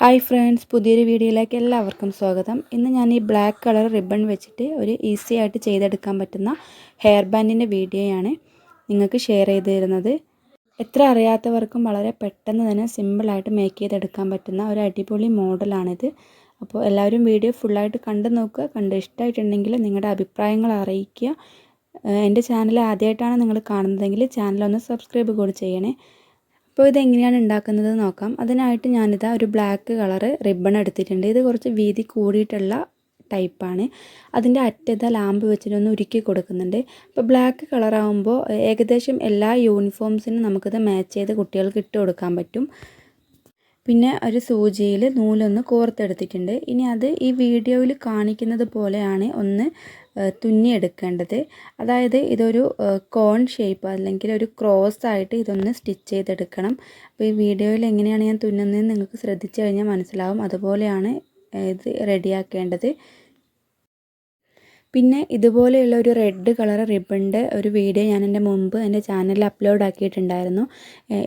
Hi friends പുതിയൊരു വീഡിയോയിലേക്ക് എല്ലാവർക്കും സ്വാഗതം. ഇന്ന് ഞാൻ ഈ ബ്ലാക്ക് കളർ റിബൺ വെച്ചിട്ട് ഒരു ഈസി ആയിട്ട് ചെയ്തെടുക്കാൻ പറ്റുന്ന ഹെയർ ബാൻഡിന്റെ വീഡിയോയാണ് നിങ്ങൾക്ക് ഷെയർ ചെയ്ത് തരുന്നത്. എത്ര അറിയാത്തവർക്കും വളരെ പെട്ടെന്ന് തന്നെ സിമ്പിളായിട്ട് മേക്ക് ചെയ്തെടുക്കാൻ പറ്റുന്ന ഒരു അടിപൊളി മോഡലാണിത് അപ്പോൾ എല്ലാവരും വീഡിയോ ഫുള്ളായിട്ട് കണ്ടു നോക്കുക. കണ്ട് ഇഷ്ടമായിട്ടുണ്ടെങ്കിൽ നിങ്ങളുടെ അഭിപ്രായങ്ങൾ അറിയിക്കുക. എന്റെ ചാനൽ ആദ്യമായിട്ടാണ് നിങ്ങൾ കാണുന്നതെങ്കിൽ ചാനലൊന്ന് സബ്സ്ക്രൈബ് കൂടി ചെയ്യണേ. അപ്പോൾ ഇതെങ്ങനെയാണ് ഉണ്ടാക്കുന്നത് നോക്കാം. അതിനായിട്ട് ഞാനിതാ ഒരു ബ്ലാക്ക് കളറ് റിബൺ എടുത്തിട്ടുണ്ട്. ഇത് കുറച്ച് വീതി കൂടിയിട്ടുള്ള ടൈപ്പാണ് അതിന്റെ അറ്റത്ത് ലാമ്പ് വെച്ചിട്ടൊന്ന് ഉരുക്കി കൊടുക്കുന്നുണ്ട്. അപ്പോൾ ബ്ലാക്ക് കളറാകുമ്പോൾ ഏകദേശം എല്ലാ യൂണിഫോംസിനും നമുക്കിത് മാച്ച് ചെയ്ത് കുട്ടികൾക്ക് ഇട്ട് കൊടുക്കാൻ പറ്റും. പിന്നെ ഒരു സൂചിയിൽ നൂലൊന്ന് കോർത്തെടുത്തിട്ടുണ്ട്. ഇനി അത് ഈ വീഡിയോയിൽ കാണിക്കുന്നത് പോലെയാണ് ഒന്ന് തുന്നിയെടുക്കേണ്ടത്. അതായത് ഇതൊരു കോൺ ഷേപ്പ് അല്ലെങ്കിൽ ഒരു ക്രോസ് ആയിട്ട് ഇതൊന്ന് സ്റ്റിച്ച് ചെയ്തെടുക്കണം. അപ്പോൾ ഈ വീഡിയോയിൽ എങ്ങനെയാണ് ഞാൻ തുന്നുന്നത് നിങ്ങൾക്ക് ശ്രദ്ധിച്ചു കഴിഞ്ഞാൽ മനസ്സിലാവും. അതുപോലെയാണ് ഇത് റെഡിയാക്കേണ്ടത്. പിന്നെ ഇതുപോലെയുള്ള ഒരു റെഡ് കളർ റിബണിന്റെ ഒരു വീഡിയോ ഞാൻ എന്റെ മുമ്പ് എന്റെ ചാനലിൽ അപ്ലോഡ് ആക്കിയിട്ടുണ്ടായിരുന്നു.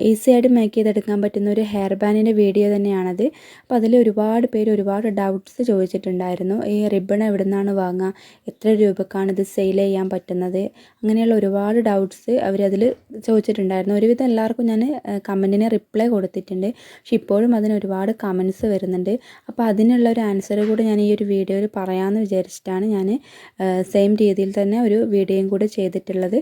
ഈസി ആയിട്ട് മേക്ക് ചെയ്തെടുക്കാൻ പറ്റുന്ന ഒരു ഹെയർ ബാൻഡിന്റെ വീഡിയോ തന്നെയാണത്. അപ്പോൾ അതിൽ ഒരുപാട് പേര് ഒരുപാട് ഡൗട്ട്സ് ചോദിച്ചിട്ടുണ്ടായിരുന്നു. ഈ റിബൺ എവിടെ നിന്നാണ് വാങ്ങുക എത്ര രൂപക്കാണ് ഇത് സെയിൽ ചെയ്യാൻ പറ്റുന്നത്? അങ്ങനെയുള്ള ഒരുപാട് ഡൗട്ട്സ് അവരതിൽ ചോദിച്ചിട്ടുണ്ടായിരുന്നു. ഒരുവിധം എല്ലാവർക്കും ഞാൻ കമന്റിന് റിപ്ലൈ കൊടുത്തിട്ടുണ്ട്. പക്ഷെ ഇപ്പോഴും അതിന് ഒരുപാട് കമൻസ് വരുന്നുണ്ട്. അപ്പോൾ അതിനുള്ള ഒരു ആൻസർ കൂടി ഞാൻ ഈ ഒരു വീഡിയോയിൽ പറയാമെന്ന് വിചാരിച്ചിട്ടാണ് ഞാൻ സെയിം രീതിയിൽ തന്നെ ഒരു വീഡിയോയും കൂടി ചെയ്തിട്ടുള്ളത്.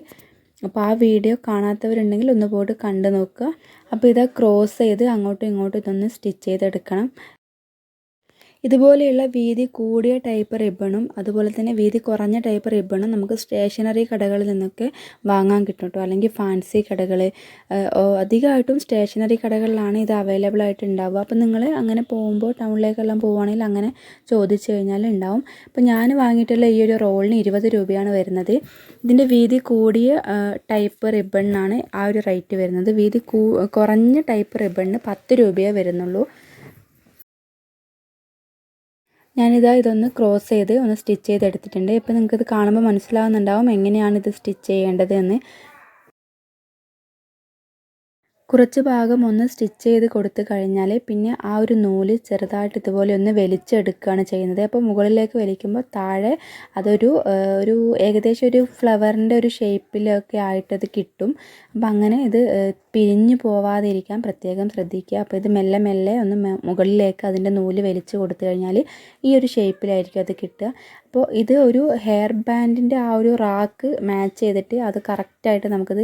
അപ്പോൾ ആ വീഡിയോ കാണാത്തവരുണ്ടെങ്കിൽ ഒന്ന് പോയിട്ട് കണ്ടു നോക്കുക. അപ്പോൾ ഇത് ക്രോസ് ചെയ്ത് അങ്ങോട്ടും ഇങ്ങോട്ടും ഇതൊന്ന് സ്റ്റിച്ച് ചെയ്തെടുക്കണം. ഇതുപോലെയുള്ള വീതി കൂടിയ ടൈപ്പ് റിബണും അതുപോലെ തന്നെ വീതി കുറഞ്ഞ ടൈപ്പ് റിബണും നമുക്ക് സ്റ്റേഷനറി കടകളിൽ നിന്നൊക്കെ വാങ്ങാൻ കിട്ടും കേട്ടോ. അല്ലെങ്കിൽ ഫാൻസി കടകൾ അധികമായിട്ടും സ്റ്റേഷനറി കടകളിലാണ് ഇത് അവൈലബിൾ ആയിട്ട് ഉണ്ടാവുക. അപ്പം നിങ്ങൾ അങ്ങനെ പോകുമ്പോൾ ടൗണിലേക്കെല്ലാം പോവുകയാണെങ്കിൽ അങ്ങനെ ചോദിച്ചു കഴിഞ്ഞാൽ ഉണ്ടാവും. അപ്പം ഞാൻ വാങ്ങിയിട്ടുള്ള ഈ ഒരു റോളിന് ഇരുപത് രൂപയാണ് വരുന്നത്. ഇതിന്റെ വീതി കൂടിയ ടൈപ്പ് റിബണിനാണ് ആ ഒരു റേറ്റ് വരുന്നത്. വീതി കുറഞ്ഞ ടൈപ്പ് റിബണിന് പത്ത് രൂപയേ വരുന്നുള്ളൂ. ഞാനിതാ ഇതൊന്ന് ക്രോസ് ചെയ്ത് ഒന്ന് സ്റ്റിച്ച് ചെയ്തെടുത്തിട്ടുണ്ട്. ഇപ്പോൾ നിങ്ങൾക്കിത് കാണുമ്പോൾ മനസ്സിലാവുന്നുണ്ടാവും എങ്ങനെയാണ് ഇത് സ്റ്റിച്ച് ചെയ്യേണ്ടത് എന്ന് കുറച്ച് ഭാഗം ഒന്ന് സ്റ്റിച്ച് ചെയ്ത് കൊടുത്തു കഴിഞ്ഞാൽ പിന്നെ ആ ഒരു നൂൽ ചെറുതായിട്ട് ഇതുപോലെ ഒന്ന് വലിച്ചെടുക്കുകയാണ് ചെയ്യുന്നത്. അപ്പോൾ മുകളിലേക്ക് വലിക്കുമ്പോൾ താഴെ അതൊരു ഒരു ഏകദേശം ഒരു ഫ്ലവറിന്റെ ഒരു ഷേപ്പിലൊക്കെ ആയിട്ടത് കിട്ടും. അപ്പം അങ്ങനെ ഇത് പിരിഞ്ഞു പോവാതിരിക്കാൻ പ്രത്യേകം ശ്രദ്ധിക്കുക. അപ്പോൾ ഇത് മെല്ലെ മെല്ലെ ഒന്ന് മുകളിലേക്ക് അതിന്റെ നൂൽ വലിച്ചു കൊടുത്തു കഴിഞ്ഞാൽ ഈ ഒരു ഷേപ്പിലായിരിക്കും അത് കിട്ടുക. അപ്പോൾ ഇത് ഒരു ഹെയർ ബാൻഡിന്റെ ആ ഒരു റാക്ക് മാച്ച് ചെയ്തിട്ട് അത് കറക്റ്റായിട്ട് നമുക്കത്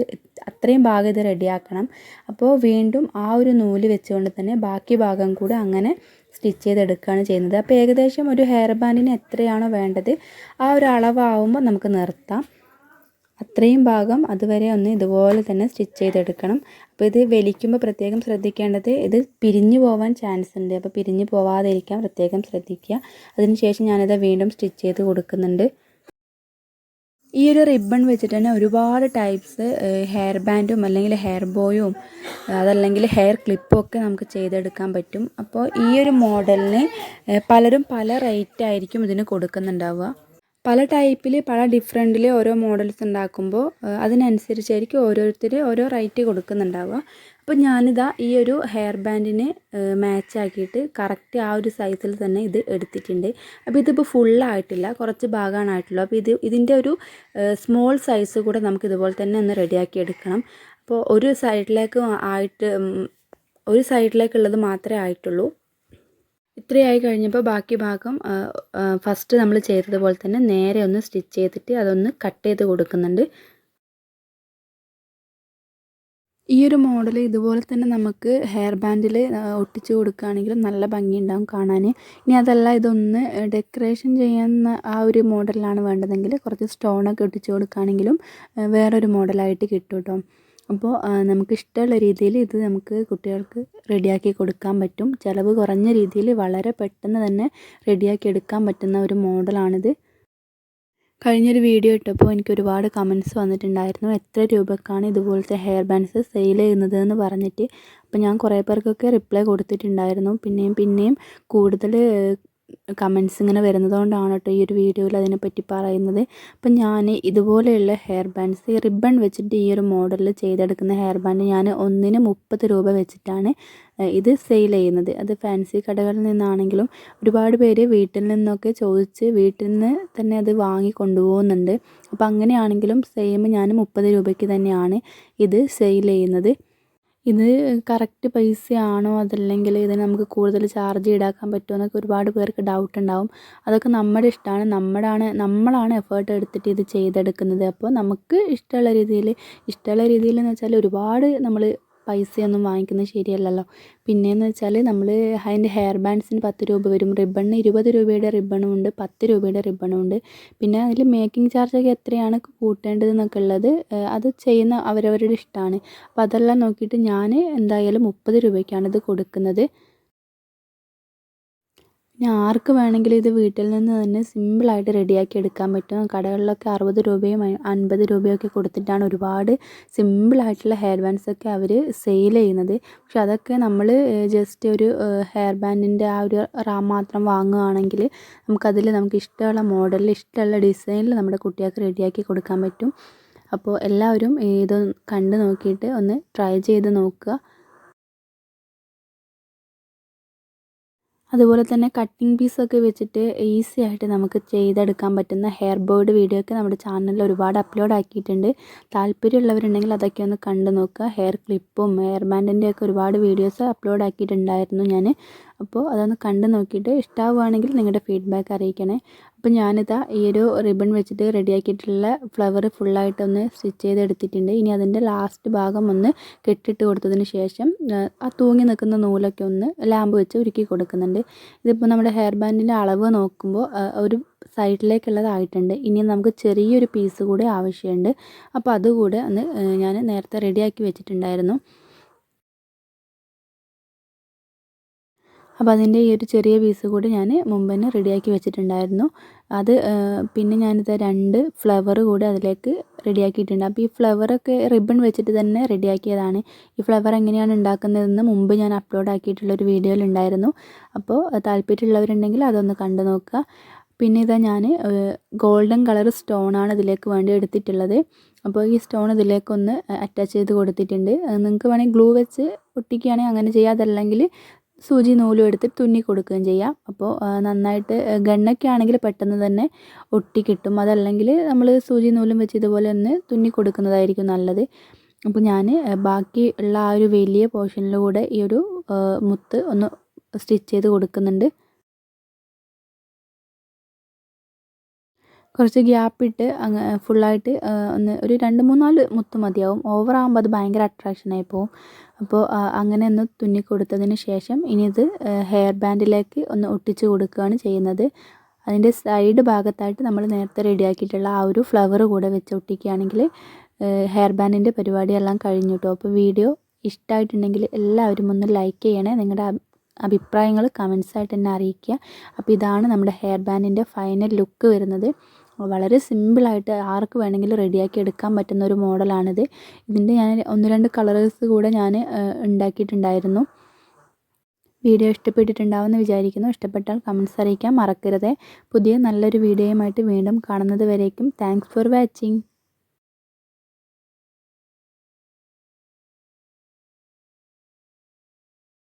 അത്രയും ഭാഗം ഇത് റെഡിയാക്കണം. അപ്പോൾ വീണ്ടും ആ ഒരു നൂൽ വെച്ചുകൊണ്ട് തന്നെ ബാക്കി ഭാഗം കൂടെ അങ്ങനെ സ്റ്റിച്ച് ചെയ്തെടുക്കുകയാണ് ചെയ്യുന്നത്. അപ്പോൾ ഏകദേശം ഒരു ഹെയർ ബാൻഡിന് എത്രയാണോ വേണ്ടത് ആ ഒരു അളവാകുമ്പോൾ നമുക്ക് നിർത്താം. അത്രയും ഭാഗം അതുവരെ ഒന്ന് ഇതുപോലെ തന്നെ സ്റ്റിച്ച് ചെയ്തെടുക്കണം. അപ്പോൾ ഇത് വലിക്കുമ്പോൾ പ്രത്യേകം ശ്രദ്ധിക്കേണ്ടത് ഇത് പിരിഞ്ഞു പോവാൻ ചാൻസ് ഉണ്ട്. അപ്പോൾ പിരിഞ്ഞു പോവാതിരിക്കാൻ പ്രത്യേകം ശ്രദ്ധിക്കുക. അതിനുശേഷം ഞാനിത് വീണ്ടും സ്റ്റിച്ച് ചെയ്ത് കൊടുക്കുന്നുണ്ട്. ഈ ഒരു റിബൺ വെച്ചിട്ട് തന്നെ ഒരുപാട് ടൈപ്സ് ഹെയർ ബാൻഡും അല്ലെങ്കിൽ ഹെയർ ബോയും അതല്ലെങ്കിൽ ഹെയർ ക്ലിപ്പും ഒക്കെ നമുക്ക് ചെയ്തെടുക്കാൻ പറ്റും. അപ്പോൾ ഈ ഒരു മോഡലിന് പലരും പല റേറ്റ് ആയിരിക്കും ഇതിന് കൊടുക്കുന്നുണ്ടാവുക. പല ടൈപ്പിൽ പല ഡിഫറെന്റിൽ ഓരോ മോഡൽസ് ഉണ്ടാക്കുമ്പോൾ അതിനനുസരിച്ചായിരിക്കും ഓരോരുത്തർ ഓരോ റൈറ്റ് കൊടുക്കുന്നുണ്ടാവുക. അപ്പോൾ ഞാനിതാ ഈ ഒരു ഹെയർ ബാൻഡിനെ മാച്ച് ആക്കിയിട്ട് കറക്റ്റ് ആ ഒരു സൈസിൽ തന്നെ ഇത് എടുത്തിട്ടുണ്ട്. അപ്പോൾ ഇതിപ്പോൾ ഫുള്ളായിട്ടില്ല കുറച്ച് ഭാഗമാണ് ആയിട്ടുള്ളൂ അപ്പോൾ ഇത് ഇതിന്റെ ഒരു സ്മോൾ സൈസ് കൂടെ നമുക്ക് ഇതുപോലെ തന്നെ ഒന്ന് റെഡിയാക്കി എടുക്കണം. അപ്പോൾ ഒരു സൈഡിലേക്ക് ആയിട്ട് ഒരു സൈഡിലേക്കുള്ളത് മാത്രമേ ആയിട്ടുള്ളൂ. ഇത്രയായി കഴിഞ്ഞപ്പോൾ ബാക്കി ഭാഗം ഫസ്റ്റ് നമ്മൾ ചെയ്തതുപോലെ തന്നെ നേരെ ഒന്ന് സ്റ്റിച്ച് ചെയ്തിട്ട് അതൊന്ന് കട്ട് ചെയ്ത് കൊടുക്കുന്നുണ്ട്. ഈ ഒരു മോഡൽ ഇതുപോലെ തന്നെ നമുക്ക് ഹെയർ ബാൻഡിൽ ഒട്ടിച്ച് കൊടുക്കുകയാണെങ്കിലും നല്ല ഭംഗിയുണ്ടാവും കാണാൻ ഇനി അതല്ല ഇതൊന്ന് ഡെക്കറേഷൻ ചെയ്യുന്ന ആ ഒരു മോഡലാണ് വേണ്ടതെങ്കിൽ കുറച്ച് സ്റ്റോണൊക്കെ ഒട്ടിച്ച് കൊടുക്കുകയാണെങ്കിലും വേറൊരു മോഡലായിട്ട് കിട്ടും കേട്ടോ അപ്പോൾ നമുക്ക് ഇഷ്ടമുള്ള രീതിയിൽ ഇത് നമുക്ക് കുട്ടികൾക്ക് റെഡിയാക്കി കൊടുക്കാൻ പറ്റും. ചിലവ് കുറഞ്ഞ രീതിയിൽ വളരെ പെട്ടെന്ന് തന്നെ റെഡിയാക്കി എടുക്കാൻ പറ്റുന്ന ഒരു മോഡലാണിത്. കഴിഞ്ഞൊരു വീഡിയോ ഇട്ടപ്പോൾ എനിക്ക് ഒരുപാട് കമൻസ് വന്നിട്ടുണ്ടായിരുന്നു. എത്ര രൂപക്കാണ് ഇതുപോലത്തെ ഹെയർ ബാൻഡ്സ് സെയിൽ ചെയ്യുന്നത് എന്ന് പറഞ്ഞിട്ട്. അപ്പോൾ ഞാൻ കുറേ പേർക്കൊക്കെ റിപ്ലൈ കൊടുത്തിട്ടുണ്ടായിരുന്നു. പിന്നെയും പിന്നെയും കൂടുതൽ കമൻസ് ഇങ്ങനെ വരുന്നതുകൊണ്ടാണ് കേട്ടോ ഈ ഒരു വീഡിയോയിൽ അതിനെപ്പറ്റി പറയുന്നത്. അപ്പം ഞാൻ ഇതുപോലെയുള്ള ഹെയർ ബാൻഡ്സ് ഈ റിബൺ വെച്ചിട്ട് ഈ ഒരു മോഡലിൽ ചെയ്തെടുക്കുന്ന ഹെയർ ബാൻഡ് ഞാൻ ഒന്നിന് മുപ്പത് രൂപ വെച്ചിട്ടാണ് ഇത് സെയിൽ ചെയ്യുന്നത്. അത് ഫാൻസി കടകളിൽ നിന്നാണെങ്കിലും ഒരുപാട് പേര് വീട്ടിൽ നിന്നൊക്കെ ചോദിച്ച് വീട്ടിൽ നിന്ന് തന്നെ അത് വാങ്ങി കൊണ്ടുപോകുന്നുണ്ട്. അപ്പോൾ അങ്ങനെയാണെങ്കിലും സെയിം ഞാൻ മുപ്പത് രൂപയ്ക്ക് തന്നെയാണ് ഇത് സെയിൽ ചെയ്യുന്നത്. ഇത് കറക്റ്റ് പൈസയാണോ അതല്ലെങ്കിൽ ഇതിന് നമുക്ക് കൂടുതൽ ചാർജ് ഈടാക്കാൻ പറ്റുമോ എന്നൊക്കെ ഒരുപാട് പേർക്ക് ഡൗട്ട് ഉണ്ടാവും. അതൊക്കെ നമ്മുടെ ഇഷ്ടമാണ്. നമ്മളാണ് നമ്മളാണ് എഫേർട്ട് എടുത്തിട്ട് ഇത് ചെയ്തെടുക്കുന്നത്. അപ്പോൾ നമുക്ക് ഇഷ്ടമുള്ള രീതിയിൽ ഇഷ്ടമുള്ള രീതിയിൽ എന്ന് വെച്ചാൽ ഒരുപാട് നമ്മൾ പൈസയൊന്നും വാങ്ങിക്കുന്നത് ശരിയല്ലല്ലോ. പിന്നെയെന്ന് വെച്ചാൽ നമ്മൾ അതിന്റെ ഹെയർ ബാൻഡ്സിന് പത്ത് രൂപ വരും. റിബണിന് ഇരുപത് രൂപയുടെ റിബണും ഉണ്ട് പത്ത് രൂപയുടെ റിബണും ഉണ്ട്. പിന്നെ അതിൽ മേക്കിംഗ് ചാർജൊക്കെ എത്രയാണ് കൂട്ടേണ്ടതെന്നൊക്കെ ഉള്ളത് അത് ചെയ്യുന്ന അവരവരുടെ ഇഷ്ടമാണ് അപ്പോൾ അതെല്ലാം നോക്കിയിട്ട് ഞാൻ എന്തായാലും മുപ്പത് രൂപയ്ക്കാണ് ഇത് കൊടുക്കുന്നത്. പിന്നെ ആർക്ക് വേണമെങ്കിലും ഇത് വീട്ടിൽ നിന്ന് തന്നെ സിമ്പിളായിട്ട് റെഡിയാക്കി എടുക്കാൻ പറ്റും. കടകളിലൊക്കെ അറുപത് രൂപയും അൻപത് രൂപയൊക്കെ കൊടുത്തിട്ടാണ് ഒരുപാട് സിമ്പിളായിട്ടുള്ള ഹെയർ ബാൻഡ്സൊക്കെ അവർ സെയിൽ ചെയ്യുന്നത്. പക്ഷെ അതൊക്കെ നമ്മൾ ജസ്റ്റ് ഒരു ഹെയർ ബാൻഡിന്റെ ആ ഒരു റാം മാത്രം വാങ്ങുകയാണെങ്കിൽ നമുക്കതിൽ നമുക്ക് ഇഷ്ടമുള്ള മോഡലിൽ ഇഷ്ടമുള്ള ഡിസൈനിൽ നമ്മുടെ കുട്ടികൾക്ക് റെഡിയാക്കി കൊടുക്കാൻ പറ്റും. അപ്പോൾ എല്ലാവരും ഇത് കണ്ട് നോക്കിയിട്ട് ഒന്ന് ട്രൈ ചെയ്ത് നോക്കുക. അതുപോലെ തന്നെ കട്ടിംഗ് പീസൊക്കെ വെച്ചിട്ട് ഈസി ആയിട്ട് നമുക്ക് ചെയ്തെടുക്കാൻ പറ്റുന്ന ഹെയർ ബോർഡ് വീഡിയോ ഒക്കെ നമ്മുടെ ചാനലിൽ ഒരുപാട് അപ്ലോഡ് ആക്കിയിട്ടുണ്ട്. താല്പര്യമുള്ളവരുണ്ടെങ്കിൽ അതൊക്കെ ഒന്ന് കണ്ടു നോക്കുക ഹെയർ ക്ലിപ്പും ഹെയർ ബാൻഡിന്റെ ഒക്കെ ഒരുപാട് വീഡിയോസ് അപ്ലോഡ് ആക്കിയിട്ടുണ്ടായിരുന്നു ഞാൻ അപ്പോൾ അതൊന്ന് കണ്ടു നോക്കിയിട്ട് ഇഷ്ടമാവുകയാണെങ്കിൽ നിങ്ങളുടെ ഫീഡ്ബാക്ക് അറിയിക്കണേ. അപ്പോൾ ഞാനിതാ ഈ ഒരു റിബൺ വെച്ചിട്ട് റെഡിയാക്കിയിട്ടുള്ള ഫ്ലവർ ഫുള്ളായിട്ടൊന്ന് സ്റ്റിച്ച് ചെയ്തെടുത്തിട്ടുണ്ട്. ഇനി അതിന്റെ ലാസ്റ്റ് ഭാഗം ഒന്ന് കെട്ടിട്ട് കൊടുത്തതിന് ശേഷം ആ തൂങ്ങി നിൽക്കുന്ന നൂലൊക്കെ ഒന്ന് ലാമ്പ് വെച്ച് ഉരുക്കി കൊടുക്കുന്നുണ്ട്. ഇതിപ്പോൾ നമ്മുടെ ഹെയർ ബാൻഡിന്റെ അളവ് നോക്കുമ്പോൾ ഒരു സൈഡിലേക്കുള്ളതായിട്ടുണ്ട് ഇനി നമുക്ക് ചെറിയൊരു പീസ് കൂടി ആവശ്യമുണ്ട്. അപ്പോൾ അതുകൂടെ ഒന്ന് ഞാൻ നേരത്തെ റെഡിയാക്കി വെച്ചിട്ടുണ്ടായിരുന്നു. അപ്പോൾ അതിന്റെ ഈ ഒരു ചെറിയ പീസ് കൂടി ഞാൻ മുമ്പ് തന്നെ റെഡിയാക്കി വെച്ചിട്ടുണ്ടായിരുന്നു. അത് പിന്നെ ഞാനിത് രണ്ട് ഫ്ലവർ കൂടി അതിലേക്ക് റെഡിയാക്കിയിട്ടുണ്ട്. അപ്പോൾ ഈ ഫ്ലവറൊക്കെ റിബൺ വെച്ചിട്ട് തന്നെ റെഡിയാക്കിയതാണ്. ഈ ഫ്ലവർ എങ്ങനെയാണ് ഉണ്ടാക്കുന്നതെന്ന് മുമ്പ് ഞാൻ അപ്ലോഡ് ആക്കിയിട്ടുള്ള ഒരു വീഡിയോയിൽ ഉണ്ടായിരുന്നു. അപ്പോൾ താല്പര്യമുള്ളവരുണ്ടെങ്കിൽ അതൊന്ന് കണ്ടു നോക്കുക. പിന്നെ ഇതാ ഞാൻ ഗോൾഡൻ കളർ സ്റ്റോണാണ് ഇതിലേക്ക് വേണ്ടി എടുത്തിട്ടുള്ളത്. അപ്പോൾ ഈ സ്റ്റോൺ ഇതിലേക്കൊന്ന് അറ്റാച്ച് ചെയ്ത് കൊടുത്തിട്ടുണ്ട്. നിങ്ങൾക്ക് വേണമെങ്കിൽ ഗ്ലൂ വെച്ച് ഒട്ടിക്കുകയാണെങ്കിൽ അങ്ങനെ ചെയ്യാം. അതല്ലെങ്കിൽ സൂചി നൂലും എടുത്ത് തുന്നി കൊടുക്കുകയും ചെയ്യാം. അപ്പോൾ നന്നായിട്ട് ഗണ്ണൊക്കെ ആണെങ്കിൽ പെട്ടെന്ന് തന്നെ ഒട്ടി കിട്ടും. അതല്ലെങ്കിൽ നമ്മൾ സൂചി നൂലും വെച്ച് ഇതുപോലെ ഒന്ന് തുന്നി കൊടുക്കുന്നതായിരിക്കും നല്ലത്. അപ്പോൾ ഞാൻ ബാക്കി ഉള്ള ആ ഒരു വലിയ പോർഷനിലൂടെ ഈ ഒരു മുത്ത് ഒന്ന് സ്റ്റിച്ച് ചെയ്ത് കൊടുക്കുന്നുണ്ട്. കുറച്ച് ഗ്യാപ്പിട്ട് അങ്ങ് ഫുള്ളായിട്ട് ഒന്ന് ഒരു രണ്ട് മൂന്നാൽ മുത്ത് മതിയാവും. ഓവറാകുമ്പോൾ അത് ഭയങ്കര അട്രാക്ഷനായി പോകും അപ്പോൾ അങ്ങനെ ഒന്ന് തുന്നി കൊടുത്തതിന് ശേഷം ഇനി ഇത് ഹെയർ ബാൻഡിലേക്ക് ഒന്ന് ഒട്ടിച്ച് കൊടുക്കുകയാണ് ചെയ്യുന്നത്. അതിന്റെ സൈഡ് ഭാഗത്തായിട്ട് നമ്മൾ നേരത്തെ റെഡിയാക്കിയിട്ടുള്ള ആ ഒരു ഫ്ലവർ കൂടെ വെച്ച് ഒട്ടിക്കുകയാണെങ്കിൽ ഹെയർ ബാൻഡിന്റെ പരിപാടിയെല്ലാം കഴിഞ്ഞു കേട്ടോ അപ്പോൾ വീഡിയോ ഇഷ്ടമായിട്ടുണ്ടെങ്കിൽ എല്ലാവരും ഒന്ന് ലൈക്ക് ചെയ്യണേ. നിങ്ങളുടെ അഭിപ്രായങ്ങൾ കമൻസായിട്ട് എന്നെ അറിയിക്കുക. അപ്പോൾ ഇതാണ് നമ്മുടെ ഹെയർ ബാൻഡിന്റെ ഫൈനൽ ലുക്ക് വരുന്നത്. വളരെ സിമ്പിളായിട്ട് ആർക്ക് വേണമെങ്കിലും റെഡിയാക്കി എടുക്കാൻ പറ്റുന്ന ഒരു മോഡലാണിത്. ഇതിന്റെ ഞാൻ ഒന്ന് രണ്ട് കളേഴ്സ് കൂടെ ഞാൻ ഉണ്ടാക്കിയിട്ടുണ്ടായിരുന്നു. വീഡിയോ ഇഷ്ടപ്പെട്ടിട്ടുണ്ടാവുമെന്ന് വിചാരിക്കുന്നു. ഇഷ്ടപ്പെട്ടാൽ കമൻസ് അറിയിക്കാൻ മറക്കരുത്. പുതിയ നല്ലൊരു വീഡിയോയുമായിട്ട് വീണ്ടും കാണുന്നത് വരേക്കും. Thanks for watching